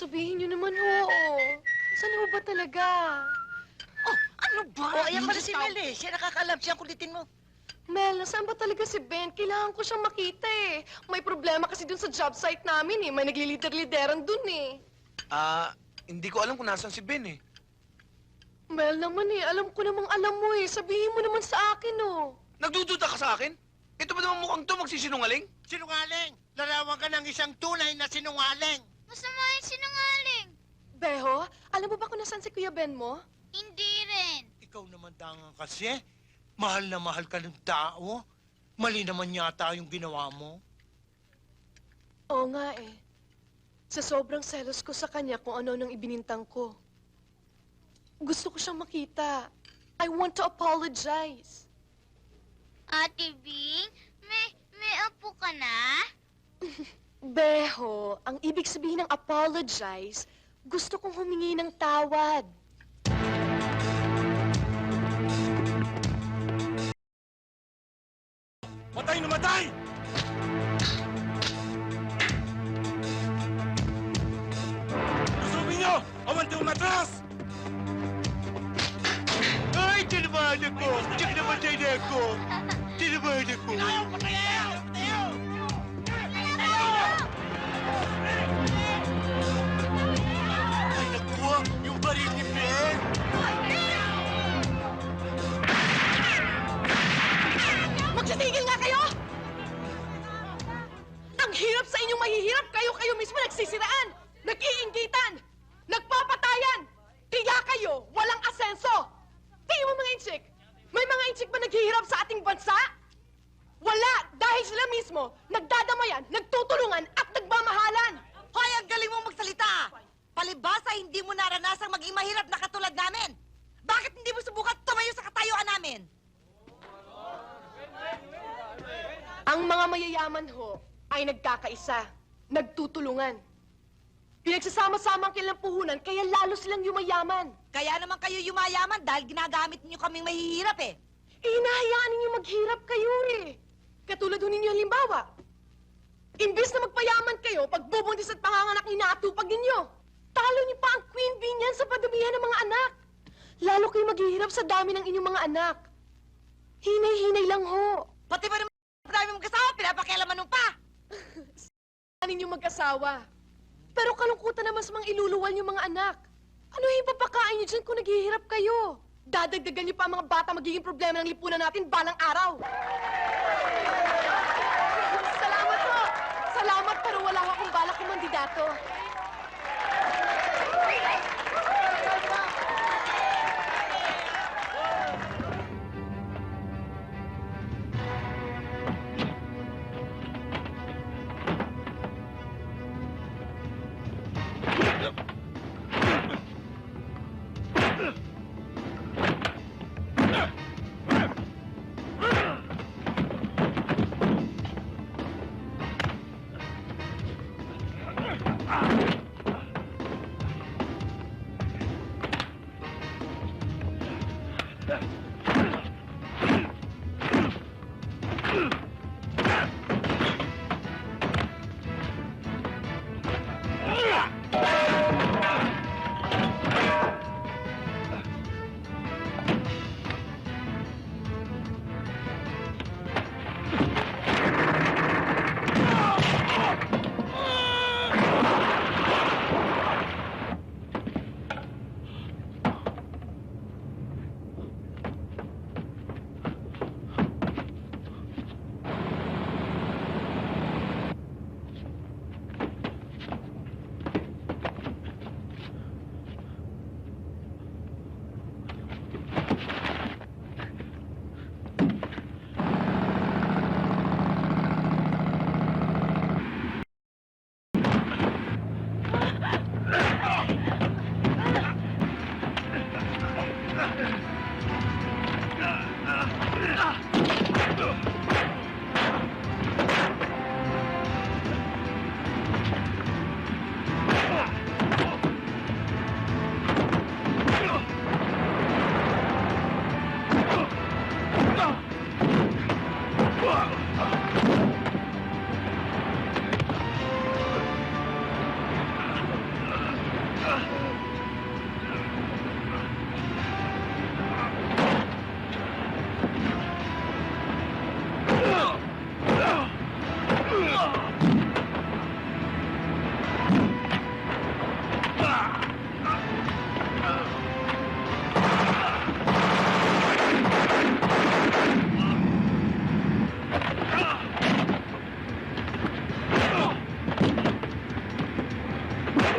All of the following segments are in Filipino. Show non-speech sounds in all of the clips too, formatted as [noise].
Sabihin niyo naman ho. Saan ho ba talaga? Oh, ano ba? Oh, ayan pala si. Mel eh. Siya nakakaalam. Siya ang kulitin mo. Mel, nasaan ba talaga si Ben? Kailangan ko siyang makita eh. May problema kasi dun sa job site namin eh. May naglilider-lideran dun eh. Ah, hindi ko alam kung nasan si Ben eh. Mel naman eh, alam ko namang alam mo eh. Sabihin mo naman sa akin oh. Nagdududa ka sa akin? Ito ba naman mukhang to magsisinungaling? Sinungaling! Larawan ka ng isang tunay na sinungaling! Masama yung sinungaling. Beho, alam mo ba kung nasaan si Kuya Ben mo? Hindi rin. Ikaw naman dangan kasi. Mahal na mahal ka ng tao. Mali naman yata yung ginawa mo. Oo nga eh. Sa sobrang selos ko sa kanya kung ano nang ibinintang ko. Gusto ko siyang makita. I want to apologize. Ate Bing, may, may apo ka na? [laughs] Beho, ang ibig sabihin ng apologize, gusto kong humingi ng tawad. Matay na matay! Lusubin nyo! Awan umatras! Ay, tinabahan ako! Tsaka namatay na ako! Tinabahan ako! Ay, inchik ba naghihirap sa ating bansa? Wala, dahil sila mismo nagdadamayan, nagtutulungan at nagmamahalan. Hoy, ang galing mong magsalita! Palibasa, hindi mo naranasang maging mahirap na katulad namin! Bakit hindi mo subukan tumayo sa katayuan namin? Ang mga mayayaman ho ay nagkakaisa, nagtutulungan. Pinagsasama-sama ang kanilang puhunan, kaya lalo silang yumayaman. Kaya naman kayo yumayaman dahil ginagamit niyo kaming mahihirap eh. Eh, hinahayaan ninyo maghirap kayo eh. Katulad ho ninyo halimbawa. Imbis na magpayaman kayo, pagbubuntis at panganganak inaatupag ninyo. Talo niyo pa ang queen bee niyan sa padamihan ng mga anak. Lalo kayo maghihirap sa dami ng inyong mga anak. Hinay-hinay lang ho. Pati ba naman dami mong kasama, pinapakialaman mo pa! [laughs] Ano ninyo mag-asawa. Pero kalungkutan naman sa mga iluluwal niyo mga anak. Ano yung papakain niyo dyan kung naghihirap kayo? Dadagdagan niyo pa ang mga bata, magiging problema ng lipunan natin balang araw. Salamat po! Salamat, pero wala akong balak kumandidato. Ugh.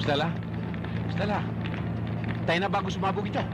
Stella? Stella? Tayo na bago sumabog ito.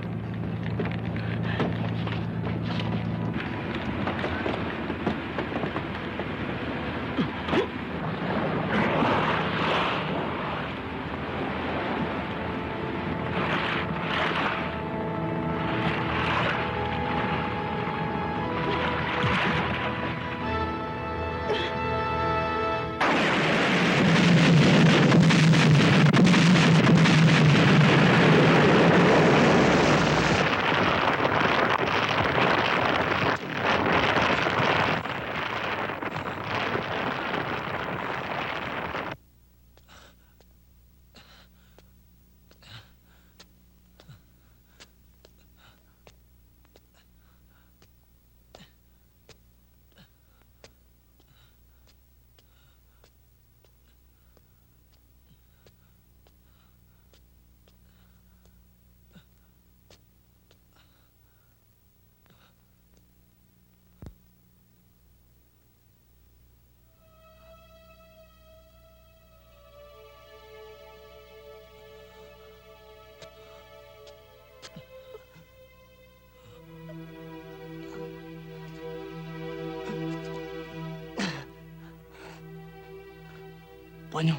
Ponyo.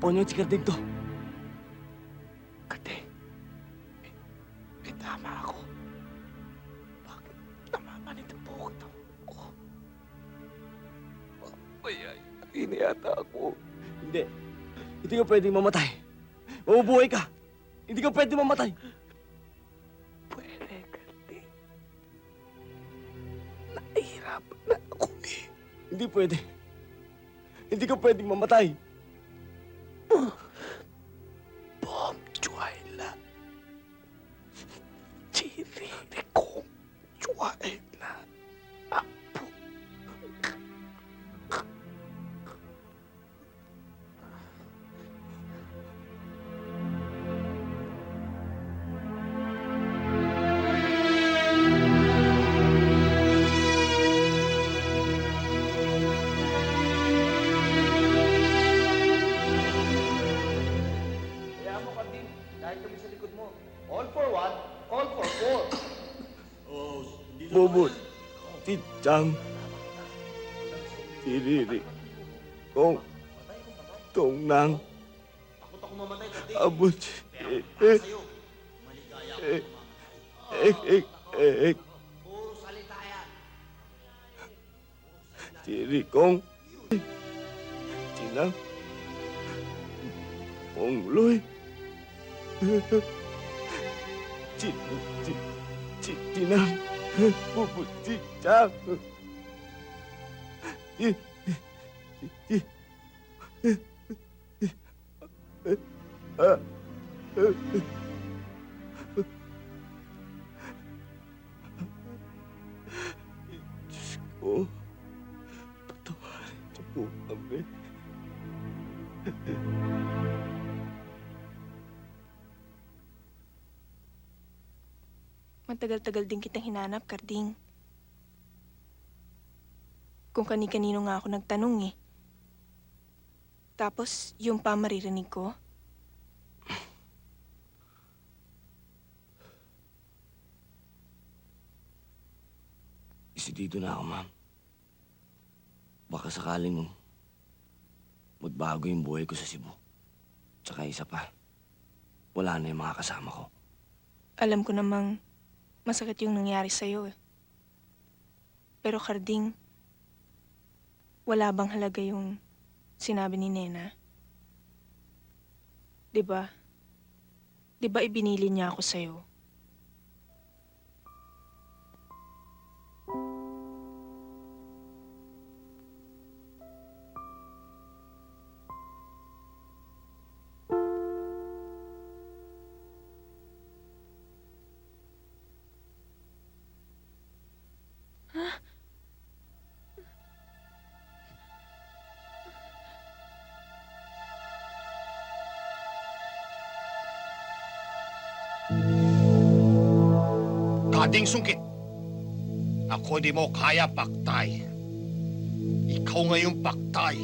Ponyo, sikardig to. Kate, may, may tama ako. Bakit namamanit ang buhok? Ako. Ay, ay, hindi yata ako. Hindi. Hindi ka pwedeng mamatay. Mabubuhay ka. Hindi ka pwedeng mamatay. Pwede, Kate. Nahihirapan na ako eh. Hindi pwede. Hindi ka pwedeng mamatay. Bom Chuayla. Chiriri ko. Chuayla. Chang. Si Riri. Kong. Tong Nang. Abot. Eh, eh, eh, eh, eh, eh, eh. Puro salita yan. Si Rikong. Si Nang. Pong Loy. Si, si Chang. Si, si, ah, Diyos Matagal-tagal din kitang hinanap, Karding. Kung kani-kanino nga ako nagtanong eh. Tapos, yung pa maririnig ko, Isidido na ako, ma'am. Baka sakaling magbago yung buhay ko sa Cebu. Tsaka isa pa, wala na yung mga kasama ko. alam ko namang masakit yung nangyari sa'yo eh. Pero Karding, wala bang halaga yung sinabi ni Nena? 'Di ba? 'Di ba ibinili niya ako sa'yo? Kading sungkit. Ako di mo kaya paktay. Ikaw ngayon paktay.